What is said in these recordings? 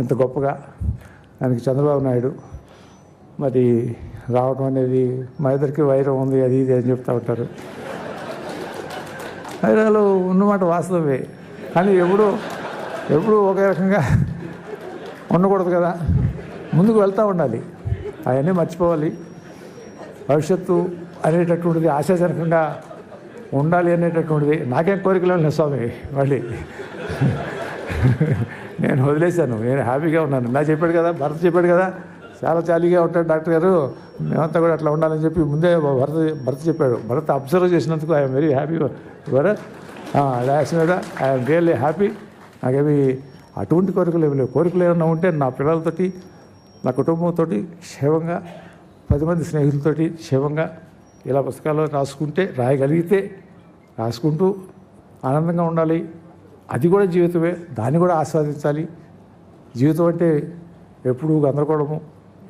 ఇంత గొప్పగా. దానికి చంద్రబాబు నాయుడు మరి రావడం అనేది మా ఇద్దరికి వైరం ఉంది అది ఇది అని చెప్తూ ఉంటారు. వైరాలు ఉన్నమాట వాస్తవమే. కానీ ఎప్పుడు ఎప్పుడు ఒకే రకంగా ఉండకూడదు కదా. ముందుకు వెళ్తూ ఉండాలి. అవన్నీ మర్చిపోవాలి. భవిష్యత్తు అనేటటువంటిది ఆశాజనకంగా ఉండాలి అనేటటువంటిది నాకేం కోరికలు స్వామి మళ్ళీ. నేను వదిలేశాను. నేను హ్యాపీగా ఉన్నాను. నా చెప్పాడు కదా భర్త చెప్పాడు కదా చాలా జాలీగా ఉంటాడు డాక్టర్ గారు. మేమంతా కూడా అట్లా ఉండాలని చెప్పి ముందే భర్త భర్త చెప్పాడు. భర్త అబ్జర్వ్ చేసినందుకు ఐఎమ్ వెరీ హ్యాపీ భరత్ యాక్చువల్గా ఐఎమ్ రియల్లీ హ్యాపీ. నాకేమి అటువంటి కోరికలు ఏమి లేవు. కోరికలు ఏమైనా ఉంటే నా పిల్లలతోటి నా కుటుంబంతో క్షేమంగా పది మంది స్నేహితులతోటి క్షేమంగా ఇలా పుస్తకాలు రాసుకుంటే రాయగలిగితే రాసుకుంటూ ఆనందంగా ఉండాలి. అది కూడా జీవితమే. దాన్ని కూడా ఆస్వాదించాలి. జీవితం అంటే ఎప్పుడు గందరగోళము.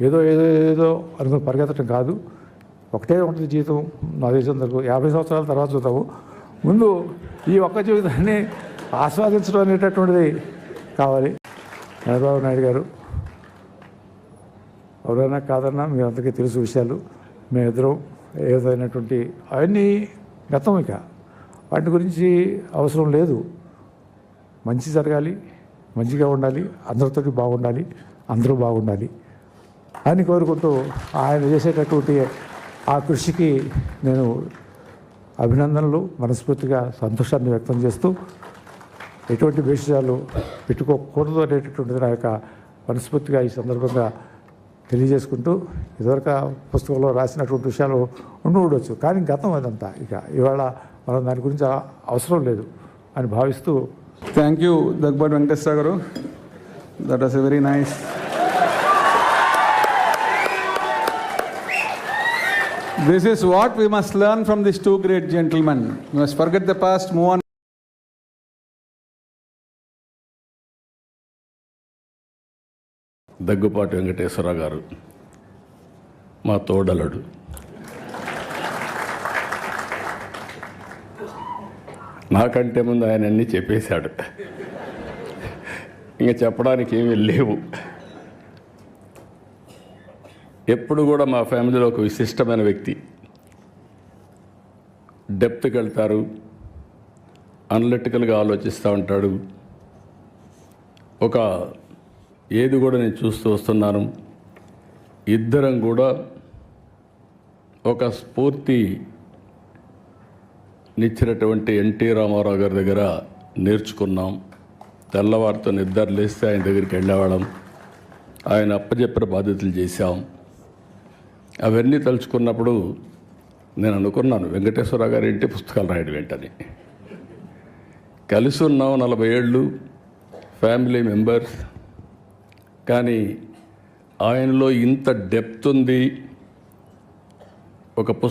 ఏదో ఏదో ఏదో అనుకుని పరిగెత్తడం కాదు. ఒకటే ఉంటుంది జీవితం. నా దేశం వరకు యాభై సంవత్సరాల తర్వాత చూద్దాము. ముందు ఈ ఒక్క జీవితాన్ని ఆస్వాదించడం అనేటటువంటిది కావాలి. చంద్రబాబు నాయుడు గారు ఎవరైనా కాదన్నా మీ అందరికీ తెలుసు విషయాలు. మేమిద్దరం ఇద్దరం విధమైనటువంటి అవన్నీ గతం ఇక. వాటి గురించి అవసరం లేదు. మంచి జరగాలి మంచిగా ఉండాలి అందరితో బాగుండాలి అందరూ బాగుండాలి అని కోరుకుంటూ ఆయన చేసేటటువంటి ఆ కృషికి నేను అభినందనలు మనస్ఫూర్తిగా సంతోషాన్ని వ్యక్తం చేస్తూ ఎటువంటి విషయాలు పెట్టుకోకూడదు అనేటటువంటిది నా యొక్క మనస్ఫూర్తిగా ఈ సందర్భంగా తెలియజేసుకుంటూ ఇదివరకు పుస్తకంలో రాసినటువంటి విషయాలు ఉండి ఉండొచ్చు. కానీ గతం అదంతా ఇక ఇవాళ మనం దాని గురించి అవసరం లేదు అని భావిస్తూ thank you Daggubati Venkateswara garu that was a very nice this is what we must learn from this two great gentlemen you must forget the past move on Daggubati Venkateswara garu మా తోడలడు నాకంటే ముందు ఆయన అన్నీ చెప్పేశాడు. ఇంకా చెప్పడానికి ఏమీ లేవు. ఎప్పుడు కూడా మా ఫ్యామిలీలో ఒక విశిష్టమైన వ్యక్తి. డెప్త్కి వెళ్తారు. అనలిటికల్గా ఆలోచిస్తూ ఉంటాడు. ఒక ఏది కూడా నేను చూస్తూ వస్తున్నాను. ఇద్దరం కూడా ఒక స్ఫూర్తి నిచ్చినటువంటి ఎన్టీ రామారావు గారి దగ్గర నేర్చుకున్నాం. తెల్లవారితో నిద్ర లేస్తే ఆయన దగ్గరికి వెళ్ళేవాళ్ళం. ఆయన అప్పచెప్పిన బాధ్యతలు చేశాం. అవన్నీ తలుచుకున్నప్పుడు నేను అనుకున్నాను వెంకటేశ్వర గారి ఏంటి పుస్తకాలు రాయడం ఏంటని. కలిసి ఉన్నాం నలభై ఏళ్ళు ఫ్యామిలీ మెంబర్స్. కానీ ఆయనలో ఇంత డెప్త్ ఉంది. ఒక పుస్తకం